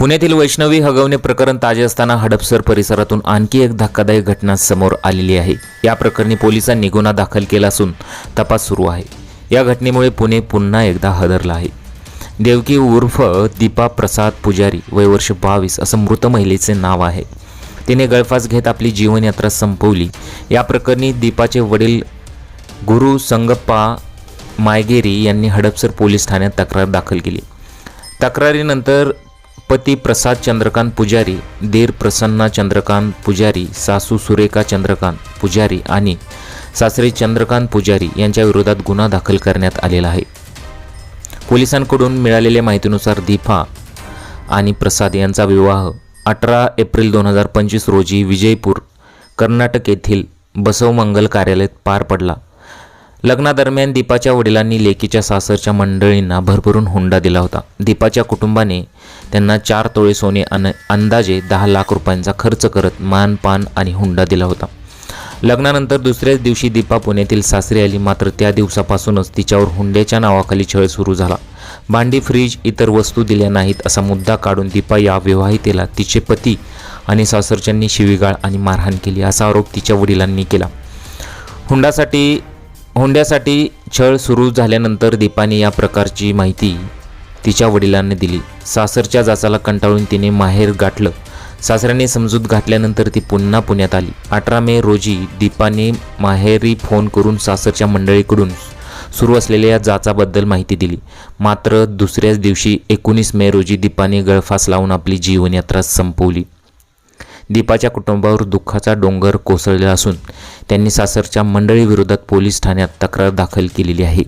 पुण्यातील वैष्णवी हगवणे प्रकरण ताजे असताना हडपसर परिसरातून आणखी एक धक्कादायक घटना समोर आलेली आहे. या प्रकरणी पोलिसांनी गुन्हा दाखल केला असून तपास सुरू आहे. या घटनेमुळे पुणे पुन्हा एकदा हदरला आहे. देवकी उर्फ दीपा प्रसाद पुजारी वय वर्ष बावीस असं मृत महिलेचे नाव आहे. तिने गळफास घेत आपली जीवनयात्रा संपवली. या प्रकरणी दीपाचे वडील गुरु संगप्पा मायगेरी यांनी हडपसर पोलीस ठाण्यात तक्रार दाखल केली. तक्रारीनंतर पती प्रसाद चंद्रकांत पुजारी दीर प्रसन्ना चंद्रकांत पुजारी सासू सुरेखा चंद्रकांत पुजारी आणि सासरे चंद्रकांत पुजारी यांच्या विरोधात गुन्हा दाखल करण्यात आलेला आहे. पोलिसांकडून मिळालेल्या माहितीनुसार दीपा आणि प्रसाद यांचा विवाह अठरा एप्रिल दोन हजार पंचवीस रोजी विजयपूर कर्नाटक येथील बसवमंगल कार्यालयात पार पडला. लग्नादरम्यान दीपाच्या वडिलांनी लेकीच्या सासरच्या मंडळींना भरभरून हुंडा दिला होता. दीपाच्या कुटुंबाने त्यांना चार तोळे सोने अन अंदाजे दहा लाख रुपयांचा खर्च करत मान पान आणि हुंडा दिला होता. लग्नानंतर दुसऱ्याच दिवशी दीपा पुण्यातील सासरी आली. मात्र त्या दिवसापासूनच तिच्यावर हुंड्याच्या नावाखाली छळ सुरू झाला. भांडी फ्रीज इतर वस्तू दिल्या नाहीत असा मुद्दा काढून दीपा या विवाहितेला तिचे पती आणि सासरच्यांनी शिवीगाळ आणि मारहाण केली असा आरोप तिच्या वडिलांनी केला. हुंडासाठी होंड्यासाठी छळ सुरू झाल्यानंतर दीपाने या प्रकारची माहिती तिच्या वडिलांनी दिली. सासरच्या जाचाला कंटाळून तिने माहेर गाठलं. सासऱ्याने समजूत घातल्यानंतर ती पुन्हा पुण्यात आली. अठरा मे रोजी दीपाने माहेरी फोन करून सासरच्या मंडळीकडून सुरू असलेल्या या जाचाबद्दल माहिती दिली. मात्र दुसऱ्याच दिवशी एकोणीस मे रोजी दीपाने गळफास लावून आपली जीवनयात्रा संपवली. दीपाच्या कुटुंबावर दुःखाचा डोंगर कोसळलेला असून त्यांनी सासरच्या मंडळीविरोधात पोलीस ठाण्यात तक्रार दाखल केलेली आहे.